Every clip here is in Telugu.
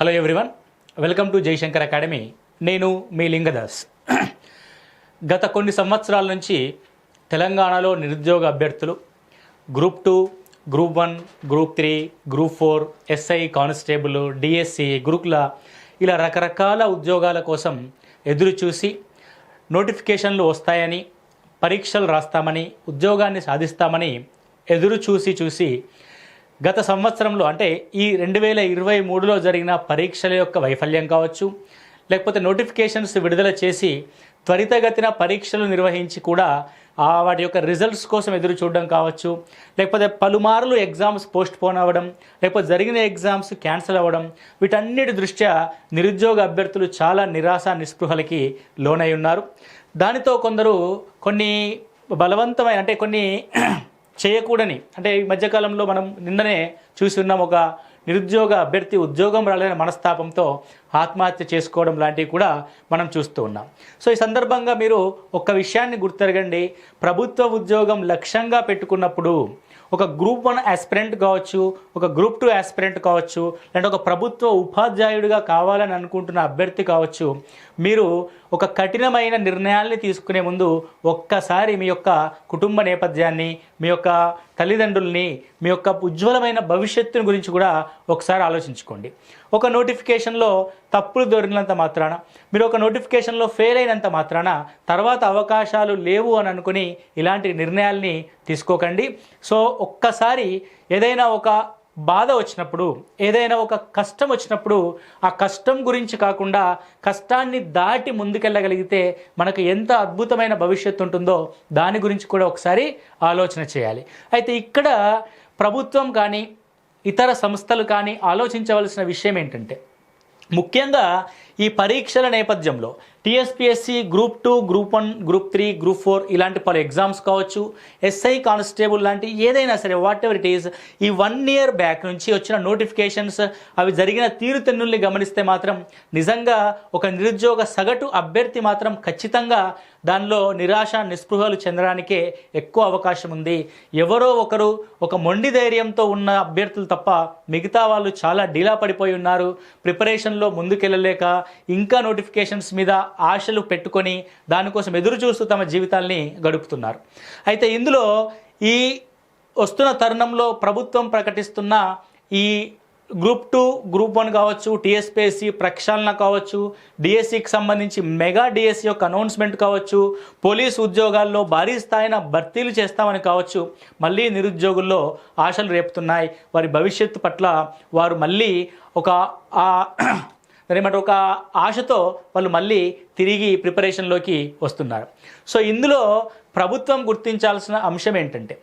Hello everyone welcome to Jayashankar academy నేను మీ లింగదాస్. గత కొన్ని సంవత్సరాల నుంచి తెలంగాణలో నిరుద్యోగ అభ్యర్థులు group two group one group three group four SI constable DSC గురుకుల ఇలా రకరకాల ఉద్యోగాల కోసం ఎదురు చూసి నోటిఫికేషన్లు వస్తాయని పరీక్షలు రాస్తామని ఉద్యోగాన్ని సాధిస్తామని ఎదురు చూసి చూసి గత సంవత్సరంలో అంటే ఈ రెండు వేల ఇరవై మూడులో జరిగిన పరీక్షల యొక్క వైఫల్యం కావచ్చు లేకపోతే నోటిఫికేషన్స్ విడుదల చేసి త్వరితగతిన పరీక్షలు నిర్వహించి కూడా ఆ వాటి యొక్క రిజల్ట్స్ కోసం ఎదురు చూడడం కావచ్చు లేకపోతే పలుమార్లు ఎగ్జామ్స్ పోస్ట్ పోన్ అవ్వడం లేకపోతే జరిగిన ఎగ్జామ్స్ క్యాన్సిల్ అవ్వడం వీటన్నిటి దృష్ట్యా నిరుద్యోగ అభ్యర్థులు చాలా నిరాశ నిస్పృహలకి లోనై ఉన్నారు. దానితో కొందరు కొన్ని బలవంతమైన అంటే కొన్ని చేయకూడని. అంటే ఈ మధ్యకాలంలో మనం నిన్ననే చూస్తున్నాం ఒక నిరుద్యోగ అభ్యర్థి ఉద్యోగం రాలేని మనస్తాపంతో ఆత్మహత్య చేసుకోవడం లాంటివి కూడా మనం చూస్తూ ఉన్నాం. సో ఈ సందర్భంగా మీరు ఒక్క విషయాన్ని గుర్తెరగండి. ప్రభుత్వ ఉద్యోగం లక్ష్యంగా పెట్టుకున్నప్పుడు ఒక గ్రూప్ వన్ ఆస్పిరెంట్ కావచ్చు ఒక గ్రూప్ టూ ఆస్పిరెంట్ కావచ్చు లేదంటే ఒక ప్రభుత్వ ఉపాధ్యాయుడిగా కావాలని అనుకుంటున్న అభ్యర్థి కావచ్చు మీరు ఒక కఠినమైన నిర్ణయాల్ని తీసుకునే ముందు ఒక్కసారి మీ యొక్క కుటుంబ నేపథ్యాన్ని మీ యొక్క తల్లిదండ్రుల్ని మీ యొక్క ఉజ్వలమైన భవిష్యత్తుని గురించి కూడా ఒకసారి ఆలోచించుకోండి. ఒక నోటిఫికేషన్లో తప్పులు దొరికినంత మాత్రాన మీరు ఒక నోటిఫికేషన్లో ఫెయిల్ అయినంత మాత్రాన తర్వాత అవకాశాలు లేవు అని అనుకుని ఇలాంటి నిర్ణయాల్ని తీసుకోకండి. సో ఒక్కసారి ఏదైనా ఒక బాధ వచ్చినప్పుడు ఏదైనా ఒక కష్టం వచ్చినప్పుడు ఆ కష్టం గురించి కాకుండా కష్టాన్ని దాటి ముందుకెళ్ళగలిగితే మనకు ఎంత అద్భుతమైన భవిష్యత్తు ఉంటుందో దాని గురించి కూడా ఒకసారి ఆలోచన చేయాలి. అయితే ఇక్కడ ప్రభుత్వం కానీ ఇతర సంస్థలు కానీ ఆలోచించవలసిన విషయం ఏంటంటే ముఖ్యంగా ఈ పరీక్షల నేపథ్యంలో TSPSC group two group one group three group four ఇలాంటి పలు ఎగ్జామ్స్ కావచ్చు ఎస్ఐ కానిస్టేబుల్ లాంటి ఏదైనా సరే వాట్ ఎవర్ ఇట్ ఈస్ ఈ వన్ ఇయర్ బ్యాక్ నుంచి వచ్చిన నోటిఫికేషన్స్ అవి జరిగిన తీరుతెన్నుల్ని గమనిస్తే మాత్రం నిజంగా ఒక నిరుద్యోగ సగటు అభ్యర్థి మాత్రం ఖచ్చితంగా దానిలో నిరాశ నిస్పృహలు చెందడానికే ఎక్కువ అవకాశం ఉంది. ఎవరో ఒకరు ఒక మొండి ధైర్యంతో ఉన్న అభ్యర్థులు తప్ప మిగతా వాళ్ళు చాలా డీలా పడిపోయి ఉన్నారు. ప్రిపరేషన్లో ముందుకెళ్ళలేక ఇంకా నోటిఫికేషన్స్ మీద ఆశలు పెట్టుకొని దానికోసం ఎదురు చూస్తూ తమ జీవితాల్ని గడుపుతున్నారు. అయితే ఇందులో ఈ వస్తున్న తరుణంలో ప్రభుత్వం ప్రకటిస్తున్న ఈ గ్రూప్ టూ గ్రూప్ వన్ కావచ్చు టీఎస్పీఎస్సీ ప్రక్షాళన కావచ్చు డిఎస్సికి సంబంధించి మెగా డిఎస్సి యొక్క అనౌన్స్మెంట్ కావచ్చు పోలీస్ ఉద్యోగాల్లో భారీ స్థాయిన భర్తీలు చేస్తామని కావచ్చు మళ్ళీ నిరుద్యోగుల్లో ఆశలు రేపుతున్నాయి. వారి భవిష్యత్తు పట్ల వారు మళ్ళీ ఒక మరి ఒక ఆశతో వాళ్ళు మళ్ళీ తిరిగి ప్రిపరేషన్లోకి వస్తున్నారు. సో ఇందులో ప్రభుత్వం గుర్తించాల్సిన అంశం ఏంటంటే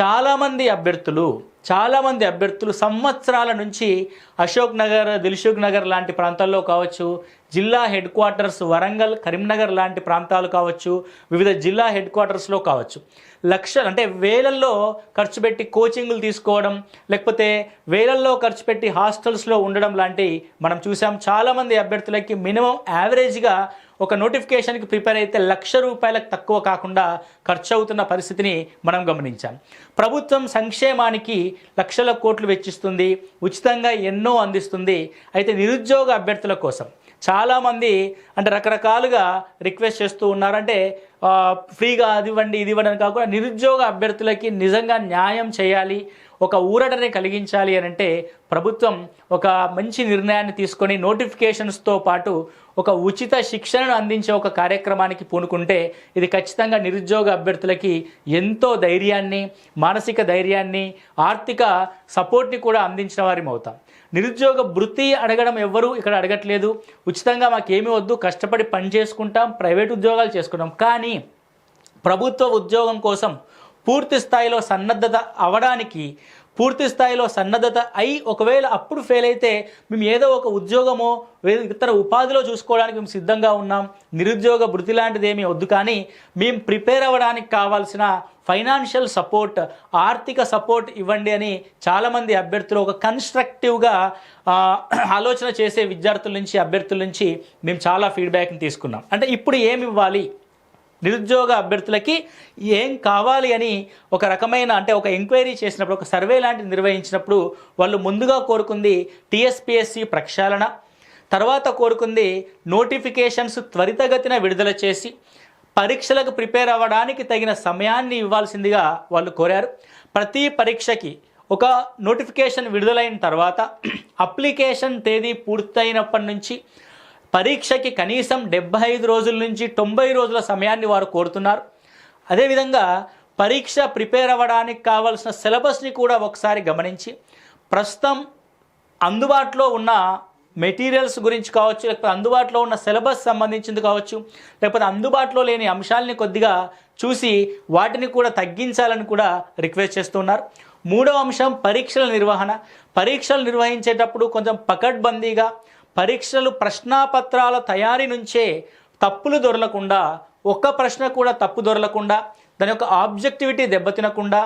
చాలామంది అభ్యర్థులు చాలామంది అభ్యర్థులు సంవత్సరాల నుంచి అశోక్ నగర్ దిల్సుఖ్ నగర్ లాంటి ప్రాంతాల్లో కావచ్చు జిల్లా హెడ్ క్వార్టర్స్ వరంగల్ కరీంనగర్ లాంటి ప్రాంతాలు కావచ్చు వివిధ జిల్లా హెడ్ క్వార్టర్స్లో కావచ్చు. లక్ష అంటే వేలల్లో ఖర్చు పెట్టి కోచింగ్లు తీసుకోవడం లేకపోతే వేలల్లో ఖర్చు పెట్టి హాస్టల్స్లో ఉండడం లాంటి మనం చూసాం. చాలామంది అభ్యర్థులకి మినిమం యావరేజ్గా ఒక నోటిఫికేషన్కి ప్రిపేర్ అయితే లక్ష రూపాయలకు తక్కువ కాకుండా ఖర్చు అవుతున్న పరిస్థితిని మనం గమనించాం. ప్రభుత్వం సంక్షేమానికి లక్షల కోట్లు వెచ్చిస్తుంది ఉచితంగా ఎన్నో అందిస్తుంది. అయితే నిరుద్యోగ అభ్యర్థుల కోసం చాలామంది అంటే రకరకాలుగా రిక్వెస్ట్ చేస్తూ ఉన్నారంటే ఫ్రీగా అది ఇవ్వండి ఇది ఇవ్వండి అని కాకుండా నిరుద్యోగ అభ్యర్థులకి నిజంగా న్యాయం చేయాలి ఒక ఊరటని కలిగించాలి అని అంటే ప్రభుత్వం ఒక మంచి నిర్ణయాన్ని తీసుకొని నోటిఫికేషన్స్తో పాటు ఒక ఉచిత శిక్షణను అందించే ఒక కార్యక్రమానికి పూనుకుంటే ఇది ఖచ్చితంగా నిరుద్యోగ అభ్యర్థులకి ఎంతో ధైర్యాన్ని మానసిక ధైర్యాన్ని ఆర్థిక సపోర్ట్ని కూడా అందించిన వారి అవుతాం నిరుద్యోగ వృత్తి అడగడం ఎవ్వరూ ఇక్కడ అడగట్లేదు. ఉచితంగా మాకేమీ వద్దు కష్టపడి పని చేసుకుంటాం ప్రైవేట్ ఉద్యోగాలు చేసుకుంటాం. కానీ ప్రభుత్వ ఉద్యోగం కోసం పూర్తి స్థాయిలో సన్నద్ధత అవడానికి పూర్తి స్థాయిలో సన్నద్ధత అయి ఒకవేళ అప్పుడు ఫెయిల్ అయితే మేము ఏదో ఒక ఉద్యోగమో వేరే ఇతర ఉపాధిలో చూసుకోవడానికి మేము సిద్ధంగా ఉన్నాం. నిరుద్యోగ వృత్తి లాంటిది ఏమీ వద్దు కానీ మేము ప్రిపేర్ అవ్వడానికి కావాల్సిన ఫైనాన్షియల్ సపోర్ట్ ఆర్థిక సపోర్ట్ ఇవ్వండి అని చాలామంది అభ్యర్థులు ఒక కన్స్ట్రక్టివ్గా ఆలోచన చేసే విద్యార్థుల నుంచి అభ్యర్థుల నుంచి మేము చాలా ఫీడ్బ్యాక్ని తీసుకున్నాం. అంటే ఇప్పుడు ఏమి ఇవ్వాలి? నిరుద్యోగ అభ్యర్థులకి ఏం కావాలి అని ఒక రకమైన అంటే ఒక ఎంక్వైరీ చేసినప్పుడు ఒక సర్వే లాంటిది నిర్వహించినప్పుడు వాళ్ళు ముందుగా కోరుకుంది టీఎస్పిఎస్సి ప్రక్షాళన తర్వాత కోరుకుంది నోటిఫికేషన్స్ త్వరితగతిన విడుదల చేసి పరీక్షలకు ప్రిపేర్ అవ్వడానికి తగిన సమయాన్ని ఇవ్వాల్సిందిగా వాళ్ళు కోరారు. ప్రతి పరీక్షకి ఒక నోటిఫికేషన్ విడుదలైన తర్వాత అప్లికేషన్ తేదీ పూర్తయినప్పటి నుంచి పరీక్షకి కనీసం డెబ్బై ఐదు రోజుల నుంచి తొంభై రోజుల సమయాన్ని వారు కోరుతున్నారు. అదేవిధంగా పరీక్ష ప్రిపేర్ అవ్వడానికి కావాల్సిన సిలబస్ని కూడా ఒకసారి గమనించి ప్రస్తుతం అందుబాటులో ఉన్న మెటీరియల్స్ గురించి కావచ్చు లేకపోతే అందుబాటులో ఉన్న సిలబస్ సంబంధించింది కావచ్చు లేకపోతే అందుబాటులో లేని అంశాలని కొద్దిగా చూసి వాటిని కూడా తగ్గించాలని కూడా రిక్వెస్ట్ చేస్తున్నారు. మూడవ అంశం పరీక్షల నిర్వహణ. పరీక్షలు నిర్వహించేటప్పుడు కొంచెం పకడ్బందీగా పరీక్షలు ప్రశ్నాపత్రాల తయారీ నుంచే తప్పులు దొరలకుండా ఒక్క ప్రశ్న కూడా తప్పు దొరలకుండా దాని యొక్క ఆబ్జెక్టివిటీ దెబ్బతినకుండా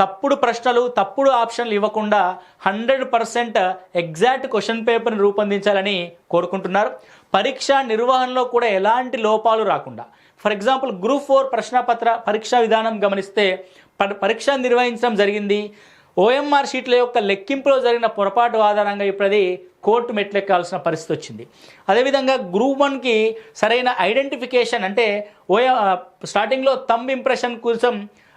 తప్పుడు ప్రశ్నలు తప్పుడు ఆప్షన్లు ఇవ్వకుండా హండ్రెడ్ పర్సెంట్ ఎగ్జాక్ట్ క్వశ్చన్ పేపర్ని రూపొందించాలని కోరుకుంటున్నారు. పరీక్ష నిర్వహణలో కూడా ఎలాంటి లోపాలు రాకుండా. ఫర్ ఎగ్జాంపుల్ గ్రూప్ ఫోర్ ప్రశ్నపత్ర పరీక్షా విధానం గమనిస్తే పరీక్ష నిర్వహించడం జరిగింది. ఓఎంఆర్ షీట్ల యొక్క లెక్కింపులో జరిగిన పొరపాటు ఆధారంగా ఇప్పుడది కోర్టు మెట్లెక్కాల్సిన పరిస్థితి వచ్చింది. అదేవిధంగా గ్రూప్ వన్కి సరైన ఐడెంటిఫికేషన్ అంటే ఓఎ స్టార్టింగ్లో థంబ్ ఇంప్రెషన్ కోసం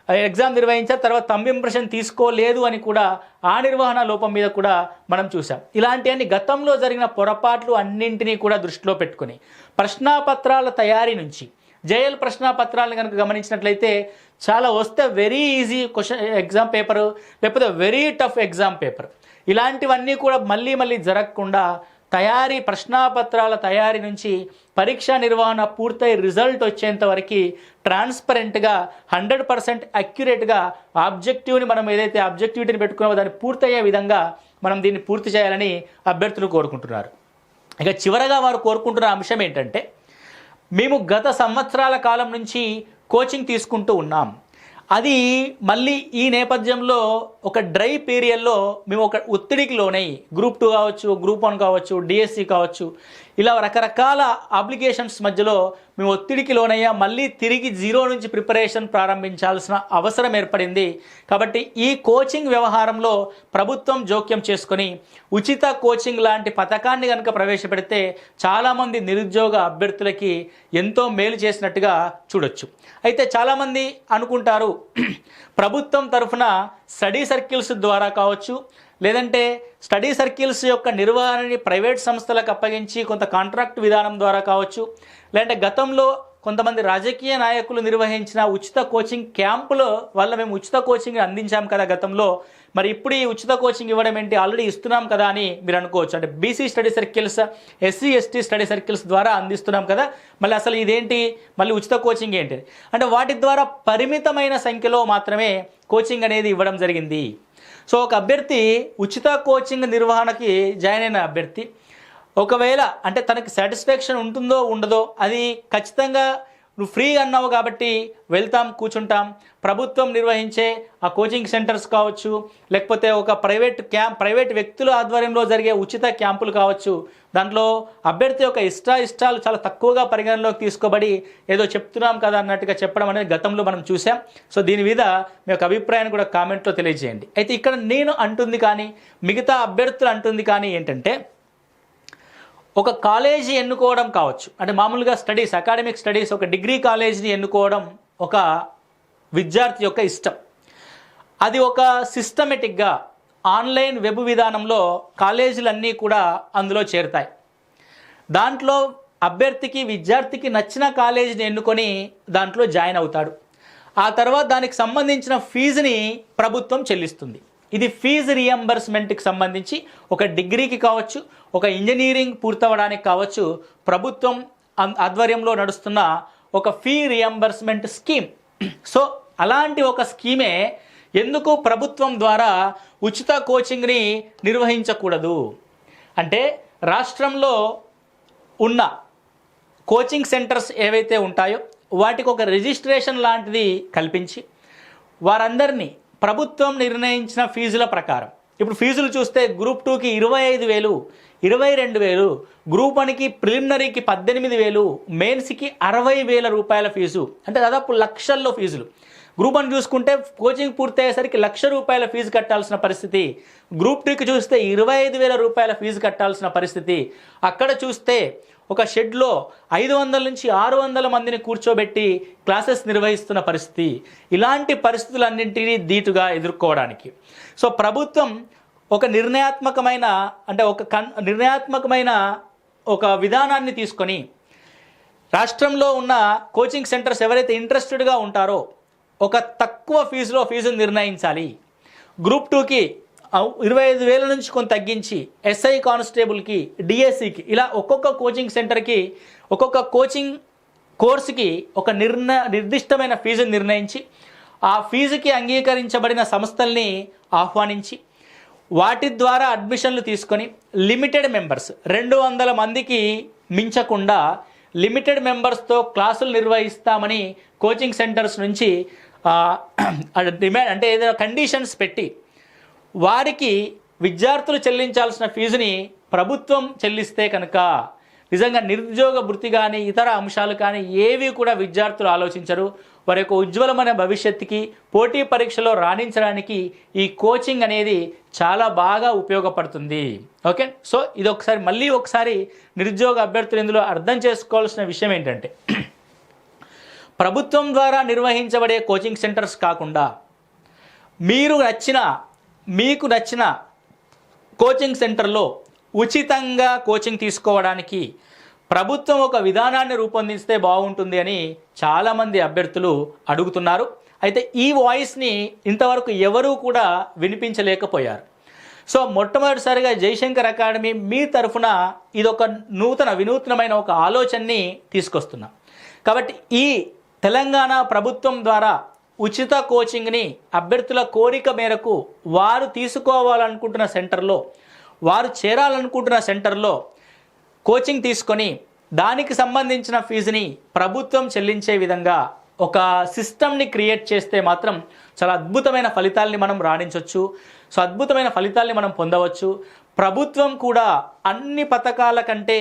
ఎగ్జామ్ నిర్వహించారు తర్వాత థంబ్ ఇంప్రెషన్ తీసుకోలేదు అని కూడా ఆ నిర్వహణ లోపం మీద కూడా మనం చూసాం ఇలాంటివన్నీ గతంలో జరిగిన పొరపాట్లు అన్నింటినీ కూడా దృష్టిలో పెట్టుకుని ప్రశ్నాపత్రాల తయారీ నుంచి జేఎల్ ప్రశ్నాపత్రాలను కనుక గమనించినట్లయితే చాలా వస్తే very easy question exam paper లేకపోతే వెరీ టఫ్ ఎగ్జామ్ పేపర్ ఇలాంటివన్నీ కూడా మళ్ళీ మళ్ళీ జరగకుండా తయారీ ప్రశ్నాపత్రాల తయారీ నుంచి పరీక్షా నిర్వహణ పూర్తయి రిజల్ట్ వచ్చేంత వరకు ట్రాన్స్పరెంట్గా హండ్రెడ్ పర్సెంట్ అక్యురేట్గా ఆబ్జెక్టివ్ని మనం ఏదైతే ఆబ్జెక్టివిటీని పెట్టుకున్నామో దాన్ని పూర్తయ్యే విధంగా మనం దీన్ని పూర్తి చేయాలని అభ్యర్థులు కోరుకుంటున్నారు. ఇక చివరగా వారు కోరుకుంటున్న అంశం ఏంటంటే మేము గత సంవత్సరాల కాలం నుంచి కోచింగ్ తీసుకుంటూ ఉన్నాం. అది మళ్ళీ ఈ నేపథ్యంలో ఒక డ్రై పీరియడ్లో మేము ఒక ఒత్తిడికి లోనై గ్రూప్ టూ కావచ్చు గ్రూప్ వన్ కావచ్చు డిఎస్సి కావచ్చు ఇలా రకరకాల అప్లికేషన్స్ మధ్యలో మేము ఒత్తిడికి లోనయ్యా మళ్ళీ తిరిగి జీరో నుంచి ప్రిపరేషన్ ప్రారంభించాల్సిన అవసరం ఏర్పడింది. కాబట్టి ఈ కోచింగ్ వ్యవహారంలో ప్రభుత్వం జోక్యం చేసుకొని ఉచిత కోచింగ్ లాంటి పథకాన్ని కనుక ప్రవేశపెడితే చాలామంది నిరుద్యోగ అభ్యర్థులకి ఎంతో మేలు చేసినట్టుగా చూడొచ్చు. అయితే చాలామంది అనుకుంటారు ప్రభుత్వం తరఫున స్టడీ సర్కిల్స్ ద్వారా కావచ్చు లేదంటే స్టడీ సర్కిల్స్ యొక్క నిర్వహణని ప్రైవేట్ సంస్థలకు అప్పగించి కొంత కాంట్రాక్ట్ విధానం ద్వారా కావచ్చు లేదంటే గతంలో కొంతమంది రాజకీయ నాయకులు నిర్వహించిన ఉచిత కోచింగ్ క్యాంపులో వల్ల మేము ఉచిత కోచింగ్ అందించాం కదా గతంలో మరి ఇప్పుడు ఈ ఉచిత కోచింగ్ ఇవ్వడం ఏంటి? ఆల్రెడీ ఇస్తున్నాం కదా అని మీరు అనుకోవచ్చు. అంటే BC study circles SC ST study circles ద్వారా అందిస్తున్నాం కదా. మళ్ళీ అసలు ఇదేంటి? మళ్ళీ ఉచిత కోచింగ్ ఏంటి? అంటే వాటి ద్వారా పరిమితమైన సంఖ్యలో మాత్రమే కోచింగ్ అనేది ఇవ్వడం జరిగింది. సో ఒక అభ్యర్థి ఉచిత కోచింగ్ నిర్వహణకి జాయిన్ అయిన అభ్యర్థి ఒకవేళ అంటే తనకి సాటిస్ఫాక్షన్ ఉంటుందో ఉండదో అది ఖచ్చితంగా నువ్వు ఫ్రీగా అన్నావు కాబట్టి వెళ్తాం కూర్చుంటాం. ప్రభుత్వం నిర్వహించే ఆ కోచింగ్ సెంటర్స్ కావచ్చు లేకపోతే ఒక ప్రైవేట్ క్యాంప్ ప్రైవేట్ వ్యక్తుల ఆధ్వర్యంలో జరిగే ఉచిత క్యాంపులు కావచ్చు. దాంట్లో అభ్యర్థి యొక్క ఇష్ట ఇష్టాలు చాలా తక్కువగా పరిగణలోకి తీసుకోబడి ఏదో చెప్తున్నాం కదా అన్నట్టుగా చెప్పడం అనేది గతంలో మనం చూసాం సో దీని మీద మీ యొక్క అభిప్రాయాన్ని కూడా కామెంట్లో తెలియజేయండి. అయితే ఇక్కడ నేను అంటుంది కానీ మిగతా అభ్యర్థులు అంటుంది కానీ ఏంటంటే ఒక కాలేజీ ఎన్నుకోవడం కావచ్చు. అంటే మామూలుగా స్టడీస్ అకాడమిక్ స్టడీస్ ఒక డిగ్రీ కాలేజీని ఎన్నుకోవడం ఒక విద్యార్థి యొక్క ఇష్టం. అది ఒక సిస్టమేటిక్గా ఆన్లైన్ వెబ్ విధానంలో కాలేజీలన్నీ కూడా అందులో చేరుతాయి. దాంట్లో అభ్యర్థికి విద్యార్థికి నచ్చిన కాలేజీని ఎన్నుకొని దాంట్లో జాయిన్ అవుతాడు. ఆ తర్వాత దానికి సంబంధించిన ఫీజుని ప్రభుత్వం చెల్లిస్తుంది. ఇది ఫీజు రియంబర్స్మెంట్కి సంబంధించి ఒక డిగ్రీకి కావచ్చు ఒక ఇంజనీరింగ్ పూర్తవడానికి కావచ్చు ప్రభుత్వం ఆధ్వర్యంలో నడుస్తున్న ఒక ఫీ రియంబర్స్మెంట్ స్కీమ్ సో అలాంటి ఒక స్కీమే ఎందుకు ప్రభుత్వం ద్వారా ఉచిత కోచింగ్ని నిర్వహించకూడదు? అంటే రాష్ట్రంలో ఉన్న కోచింగ్ సెంటర్స్ ఏవైతే ఉంటాయో వాటికి ఒక రిజిస్ట్రేషన్ లాంటిది కల్పించి వారందరినీ ప్రభుత్వం నిర్ణయించిన ఫీజుల ప్రకారం. ఇప్పుడు ఫీజులు చూస్తే గ్రూప్ టూకి ఇరవై ఐదు వేలు ఇరవై రెండు వేలు గ్రూప్ వన్కి ప్రిలిమినరీకి పద్దెనిమిది వేలు మెయిన్స్కి అరవై వేల రూపాయల ఫీజు. అంటే దాదాపు లక్షల్లో ఫీజులు. గ్రూప్ వన్ చూసుకుంటే కోచింగ్ పూర్తయ్యేసరికి లక్ష రూపాయల ఫీజు కట్టాల్సిన పరిస్థితి. గ్రూప్ టూకి చూస్తే ఇరవై ఐదు వేల రూపాయల ఫీజు కట్టాల్సిన పరిస్థితి. అక్కడ చూస్తే ఒక షెడ్లో ఐదు వందల నుంచి ఆరు వందల మందిని కూర్చోబెట్టి క్లాసెస్ నిర్వహిస్తున్న పరిస్థితి. ఇలాంటి పరిస్థితులన్నింటినీ ధీటుగా ఎదుర్కోవడానికి. సో ప్రభుత్వం ఒక నిర్ణయాత్మకమైన అంటే ఒక కన్ నిర్ణయాత్మకమైన ఒక విధానాన్ని తీసుకొని రాష్ట్రంలో ఉన్న కోచింగ్ సెంటర్స్ ఎవరైతే ఇంట్రెస్టెడ్గా ఉంటారో ఒక తక్కువ ఫీజులో ఫీజును నిర్ణయించాలి. గ్రూప్ టూకి ఇరవై ఐదు వేల నుంచి కొంత తగ్గించి ఎస్ఐ కానిస్టేబుల్కి డిఎస్సికి ఇలా ఒక్కొక్క కోచింగ్ సెంటర్కి ఒక్కొక్క కోచింగ్ కోర్సుకి ఒక నిర్ణ నిర్దిష్టమైన ఫీజును నిర్ణయించి ఆ ఫీజుకి అంగీకరించబడిన సంస్థల్ని ఆహ్వానించి వాటి ద్వారా అడ్మిషన్లు తీసుకొని లిమిటెడ్ మెంబర్స్ రెండు వందల మందికి మించకుండా లిమిటెడ్ మెంబర్స్తో క్లాసులు నిర్వహిస్తామని కోచింగ్ సెంటర్స్ నుంచి డిమాండ్ అంటే ఏదైనా కండిషన్స్ పెట్టి వారికి విద్యార్థులు చెల్లించాల్సిన ఫీజుని ప్రభుత్వం చెల్లిస్తే కనుక నిజంగా నిరుద్యోగ వృత్తి కానీ ఇతర అంశాలు కానీ ఏవి కూడా విద్యార్థులు ఆలోచించరు. వారి యొక్క ఉజ్వలమైన భవిష్యత్తుకి పోటీ పరీక్షలో రాణించడానికి ఈ కోచింగ్ అనేది చాలా బాగా ఉపయోగపడుతుంది. ఓకే? సో ఇది ఒకసారి మళ్ళీ ఒకసారి నిరుద్యోగ అభ్యర్థులు ఇందులో అర్థం చేసుకోవాల్సిన విషయం ఏంటంటే ప్రభుత్వం ద్వారా నిర్వహించబడే కోచింగ్ సెంటర్స్ కాకుండా మీరు నచ్చిన మీకు నచ్చిన కోచింగ్ సెంటర్లో ఉచితంగా కోచింగ్ తీసుకోవడానికి ప్రభుత్వం ఒక విధానాన్ని రూపొందిస్తే బాగుంటుంది అని చాలామంది అభ్యర్థులు అడుగుతున్నారు. అయితే ఈ వాయిస్ని ఇంతవరకు ఎవరూ కూడా వినిపించలేకపోయారు. సో మొట్టమొదటిసారిగా జయశంకర్ అకాడమీ మీ తరఫున ఇదొక నూతన వినూత్నమైన ఒక ఆలోచనని తీసుకొస్తున్నాం. కాబట్టి ఈ తెలంగాణ ప్రభుత్వం ద్వారా ఉచిత కోచింగ్ని అభ్యర్థుల కోరిక మేరకు వారు తీసుకోవాలనుకుంటున్న సెంటర్లో వారు చేరాలనుకుంటున్న సెంటర్లో కోచింగ్ తీసుకొని దానికి సంబంధించిన ఫీజుని ప్రభుత్వం చెల్లించే విధంగా ఒక సిస్టమ్ని క్రియేట్ చేస్తే మాత్రం చాలా అద్భుతమైన ఫలితాల్ని మనం రాణించవచ్చు సో అద్భుతమైన ఫలితాల్ని మనం పొందవచ్చు. ప్రభుత్వం కూడా అన్ని పథకాల కంటే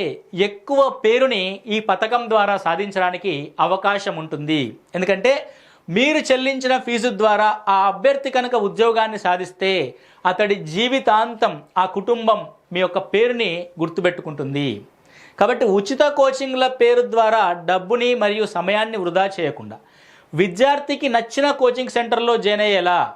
ఎక్కువ పేరుని ఈ పథకం ద్వారా సాధించడానికి అవకాశం ఉంటుంది. ఎందుకంటే మీరు చెల్లించిన ఫీజు ద్వారా ఆ అభ్యర్థి కనుక ఉద్యోగాన్ని సాధిస్తే అతడి జీవితాంతం ఆ కుటుంబం మీ యొక్క పేరుని గుర్తుపెట్టుకుంటుంది. కాబట్టి ఉచిత కోచింగ్ల పేరు ద్వారా డబ్బుని మరియు సమయాన్ని వృధా చేయకుండా విద్యార్థికి నచ్చిన కోచింగ్ సెంటర్లో జాయిన్ అయ్యేలా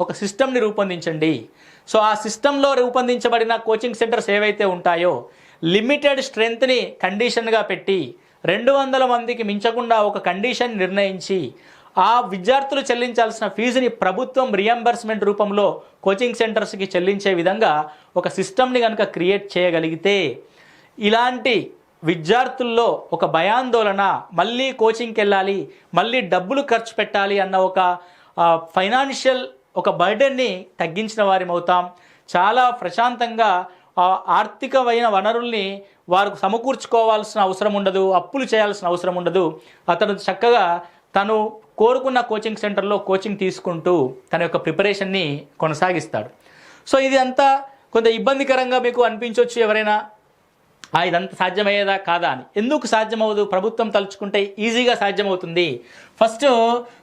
ఒక సిస్టమ్ని రూపొందించండి. సో ఆ సిస్టంలో రూపొందించబడిన కోచింగ్ సెంటర్స్ ఏవైతే ఉంటాయో లిమిటెడ్ స్ట్రెంగ్త్ని కండిషన్గా పెట్టి రెండు వందల మందికి మించకుండా ఒక కండిషన్ నిర్ణయించి ఆ విద్యార్థులు చెల్లించాల్సిన ఫీజుని ప్రభుత్వం రియంబర్స్మెంట్ రూపంలో కోచింగ్ సెంటర్స్కి చెల్లించే విధంగా ఒక సిస్టమ్ని కనుక క్రియేట్ చేయగలిగితే ఇలాంటి విద్యార్థుల్లో ఒక భయాందోళన మళ్ళీ కోచింగ్కి వెళ్ళాలి మళ్ళీ డబ్బులు ఖర్చు పెట్టాలి అన్న ఒక ఫైనాన్షియల్ ఒక బర్డెన్ని తగ్గించిన వారి అవుతాం చాలా ప్రశాంతంగా ఆ ఆర్థికమైన వనరుల్ని వారు సమకూర్చుకోవాల్సిన అవసరం ఉండదు అప్పులు చేయాల్సిన అవసరం ఉండదు. అతను చక్కగా తను కోరుకున్న కోచింగ్ సెంటర్లో కోచింగ్ తీసుకుంటూ తన యొక్క ప్రిపరేషన్ని కొనసాగిస్తాడు. సో ఇది అంతా కొంత ఇబ్బందికరంగా మీకు అనిపించవచ్చు ఎవరైనా ఆ ఇదంతా సాధ్యమయ్యేదా కాదా అని. ఎందుకు సాధ్యమవుదు ప్రభుత్వం తలుచుకుంటే ఈజీగా సాధ్యమవుతుంది. ఫస్ట్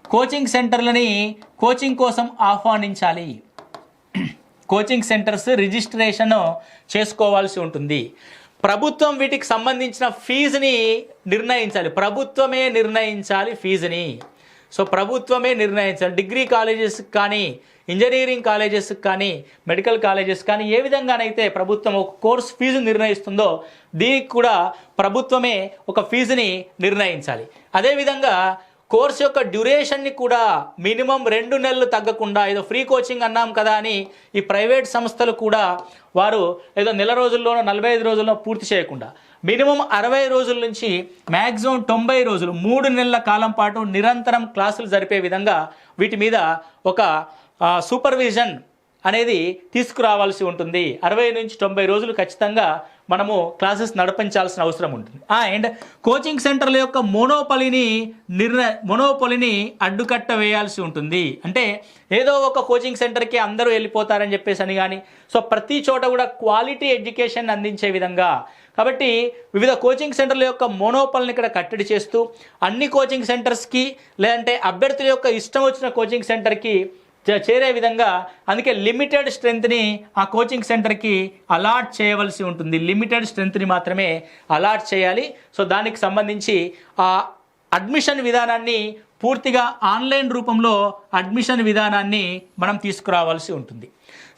కోచింగ్ సెంటర్లని కోచింగ్ కోసం ఆహ్వానించాలి. కోచింగ్ సెంటర్స్ రిజిస్ట్రేషన్ చేసుకోవాల్సి ఉంటుంది. ప్రభుత్వం వీటికి సంబంధించిన ఫీజుని నిర్ణయించాలి. ప్రభుత్వమే నిర్ణయించాలి ఫీజుని. సో ప్రభుత్వమే నిర్ణయించాలి. డిగ్రీ కాలేజెస్కి కానీ ఇంజనీరింగ్ కాలేజెస్కి కానీ మెడికల్ కాలేజెస్ కానీ ఏ విధంగానైతే ప్రభుత్వం ఒక కోర్స్ ఫీజు నిర్ణయిస్తుందో దీనికి కూడా ప్రభుత్వమే ఒక ఫీజుని నిర్ణయించాలి. అదేవిధంగా కోర్స్ యొక్క డ్యూరేషన్ని కూడా మినిమం రెండు నెలలు తగ్గకుండా ఏదో ఫ్రీ కోచింగ్ అన్నాం కదా అని ఈ ప్రైవేట్ సంస్థలు కూడా వారు ఏదో నెల రోజుల్లోనో నలభై ఐదు రోజుల్లో పూర్తి చేయకుండా మినిమం అరవై రోజుల నుంచి మ్యాక్సిమం తొంభై రోజులు మూడు నెలల కాలం పాటు నిరంతరం క్లాసులు జరిపే విధంగా వీటి మీద ఒక సూపర్విజన్ అనేది తీసుకురావాల్సి ఉంటుంది. అరవై నుంచి తొంభై రోజులు ఖచ్చితంగా మనము క్లాసెస్ నడిపించాల్సిన అవసరం ఉంటుంది. అండ్ కోచింగ్ సెంటర్ల యొక్క మోనోపలిని నిర్ణ మోనోపలిని అడ్డుకట్ట వేయాల్సి ఉంటుంది. అంటే ఏదో ఒక కోచింగ్ సెంటర్కి అందరూ వెళ్ళిపోతారని చెప్పేసి అని కానీ సో ప్రతి చోట కూడా క్వాలిటీ ఎడ్యుకేషన్ అందించే విధంగా. కాబట్టి వివిధ కోచింగ్ సెంటర్ల యొక్క మోనోపల్ని ఇక్కడ కట్టడి చేస్తూ అన్ని కోచింగ్ సెంటర్స్కి లేదంటే అభ్యర్థుల యొక్క ఇష్టం వచ్చిన కోచింగ్ సెంటర్కి చేరే విధంగా అందుకే లిమిటెడ్ స్ట్రెంత్ని ఆ కోచింగ్ సెంటర్కి అలాట్ చేయవలసి ఉంటుంది. లిమిటెడ్ స్ట్రెంత్ని మాత్రమే అలాట్ చేయాలి. సో దానికి సంబంధించి ఆ అడ్మిషన్ విధానాన్ని పూర్తిగా ఆన్లైన్ రూపంలో అడ్మిషన్ విధానాన్ని మనం తీసుకురావాల్సి ఉంటుంది.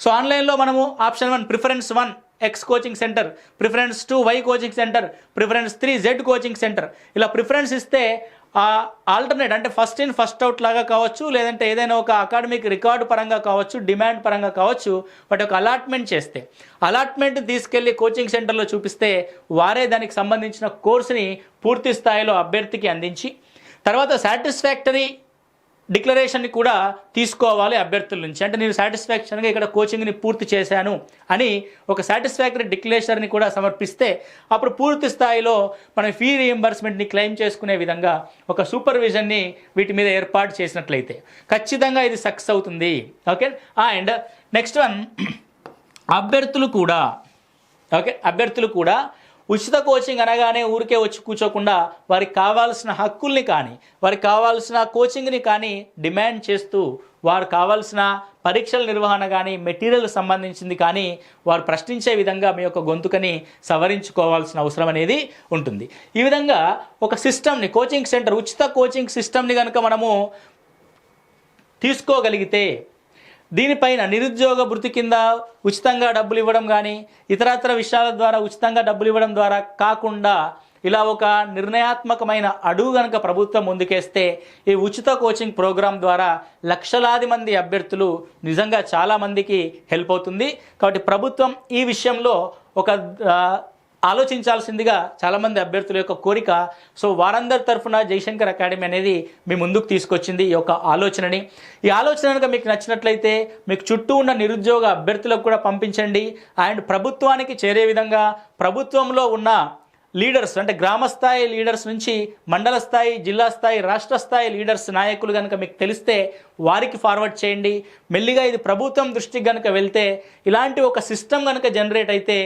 సో ఆన్లైన్లో మనము option one preference one X coaching centre preference two Y coaching centre preference three Z coaching centre ఇలా ప్రిఫరెన్స్ ఇస్తే ఆ ఆల్టర్నేట్ అంటే ఫస్ట్ ఇన్ ఫస్ట్ అవుట్ లాగా కావచ్చు లేదంటే ఏదైనా ఒక అకాడమిక్ రికార్డు పరంగా కావచ్చు డిమాండ్ పరంగా కావచ్చు వాటి ఒక అలాట్మెంట్ చేస్తే. అలాట్మెంట్ తీసుకెళ్ళి కోచింగ్ సెంటర్లో చూపిస్తే వారే దానికి సంబంధించిన కోర్సుని పూర్తి స్థాయిలో అభ్యర్థికి అందించి తర్వాత సాటిస్ఫాక్టరీ డిక్లరేషన్ని కూడా తీసుకోవాలి అభ్యర్థుల నుంచి. అంటే నేను సాటిస్ఫాక్షన్గా ఇక్కడ కోచింగ్ని పూర్తి చేశాను అని ఒక సాటిస్ఫాక్టరీ డిక్లరేషన్ని కూడా సమర్పిస్తే అప్పుడు పూర్తి స్థాయిలో మనం ఫీ రీఎంబర్స్మెంట్ని క్లెయిమ్ చేసుకునే విధంగా ఒక సూపర్విజన్ని వీటి మీద ఏర్పాటు చేసినట్లయితే ఖచ్చితంగా ఇది సక్సెస్ అవుతుంది. ఓకే? అండ్ నెక్స్ట్ వన్ అభ్యర్థులు కూడా ఓకే? అభ్యర్థులు కూడా ఉచిత కోచింగ్ అనగానే ఊరికే వచ్చి కూర్చోకుండా వారికి కావాల్సిన హక్కుల్ని కానీ వారికి కావాల్సిన కోచింగ్ని కానీ డిమాండ్ చేస్తూ వారు కావాల్సిన పరీక్షల నిర్వహణ కానీ మెటీరియల్ సంబంధించింది కానీ వారు ప్రశ్నించే విధంగా మీ యొక్క గొంతుకని సవరించుకోవాల్సిన అవసరం అనేది ఉంటుంది. ఈ విధంగా ఒక సిస్టమ్ని కోచింగ్ సెంటర్ ఉచిత కోచింగ్ సిస్టమ్ని కనుక మనము తీసుకోగలిగితే దీనిపైన నిరుద్యోగ భృతి కింద ఉచితంగా డబ్బులు ఇవ్వడం కానీ ఇతరత్ర విషయాల ద్వారా ఉచితంగా డబ్బులు ఇవ్వడం ద్వారా కాకుండా ఇలా ఒక నిర్ణయాత్మకమైన అడుగు గనక ప్రభుత్వం ముందుకేస్తే ఈ ఉచిత కోచింగ్ ప్రోగ్రాం ద్వారా లక్షలాది మంది అభ్యర్థులు నిజంగా చాలామందికి హెల్ప్ అవుతుంది. కాబట్టి ప్రభుత్వం ఈ విషయంలో ఒక ఆలోచించాల్సిందిగా చాలామంది అభ్యర్థుల యొక్క కోరిక. సో వారందరి తరఫున జయశంకర్ అకాడమీ అనేది మీ ముందుకు తీసుకొచ్చింది ఈ యొక్క ఆలోచనని. ఈ ఆలోచన కనుక మీకు నచ్చినట్లయితే మీకు చుట్టూ ఉన్న నిరుద్యోగ అభ్యర్థులకు కూడా పంపించండి. అండ్ ప్రభుత్వానికి చేరే విధంగా ప్రభుత్వంలో ఉన్న లీడర్స్ అంటే గ్రామ స్థాయి లీడర్స్ నుంచి మండల స్థాయి జిల్లా స్థాయి రాష్ట్ర స్థాయి లీడర్స్ నాయకులు కనుక మీకు తెలిస్తే వారికి ఫార్వర్డ్ చేయండి. మెల్లిగా ఇది ప్రభుత్వం దృష్టికి కనుక వెళ్తే ఇలాంటి ఒక సిస్టమ్ కనుక జనరేట్ అయితే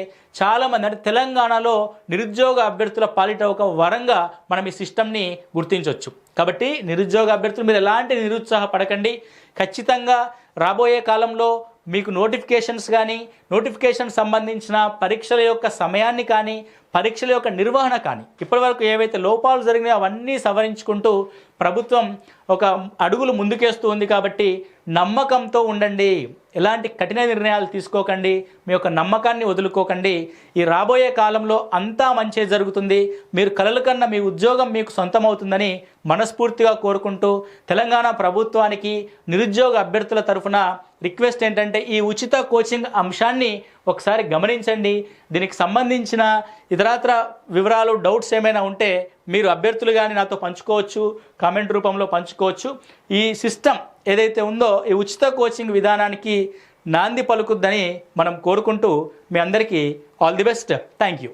చాలామంది అంటే తెలంగాణలో నిరుద్యోగ అభ్యర్థుల పాలిట ఒక వరంగా మనం ఈ సిస్టమ్ని గుర్తించవచ్చు కాబట్టి నిరుద్యోగ అభ్యర్థులు మీరు ఎలాంటి నిరుత్సాహపడకండి. ఖచ్చితంగా రాబోయే కాలంలో మీకు నోటిఫికేషన్స్ కానీ నోటిఫికేషన్ సంబంధించిన పరీక్షల యొక్క సమయాన్ని కానీ పరీక్షల యొక్క నిర్వహణ కానీ ఇప్పటివరకు ఏవైతే లోపాలు జరిగినాయో అవన్నీ సవరించుకుంటూ ప్రభుత్వం ఒక అడుగులు ముందుకేస్తూ ఉంది కాబట్టి నమ్మకంతో ఉండండి. ఎలాంటి కఠిన నిర్ణయాలు తీసుకోకండి. మీ యొక్క నమ్మకాన్ని వదులుకోకండి. ఈ రాబోయే కాలంలో అంతా మంచి జరుగుతుంది. మీరు కలలు కన్నా మీ ఉద్యోగం మీకు సొంతమవుతుందని మనస్ఫూర్తిగా కోరుకుంటూ తెలంగాణ ప్రభుత్వానికి నిరుద్యోగ అభ్యర్థుల తరఫున రిక్వెస్ట్ ఏంటంటే ఈ ఉచిత కోచింగ్ అంశాన్ని ఒకసారి గమనించండి. దీనికి సంబంధించిన ఇతరత్ర వివరాలు డౌట్స్ ఏమైనా ఉంటే మీరు అభ్యర్థులు కానీ నాతో పంచుకోవచ్చు కామెంట్ రూపంలో పంచుకోవచ్చు. ఈ సిస్టమ్ ఏదైతే ఉందో ఈ ఉచిత కోచింగ్ విధానానికి నాంది పలుకుద్దని మనం కోరుకుంటూ మీ అందరికీ all the best. Thank you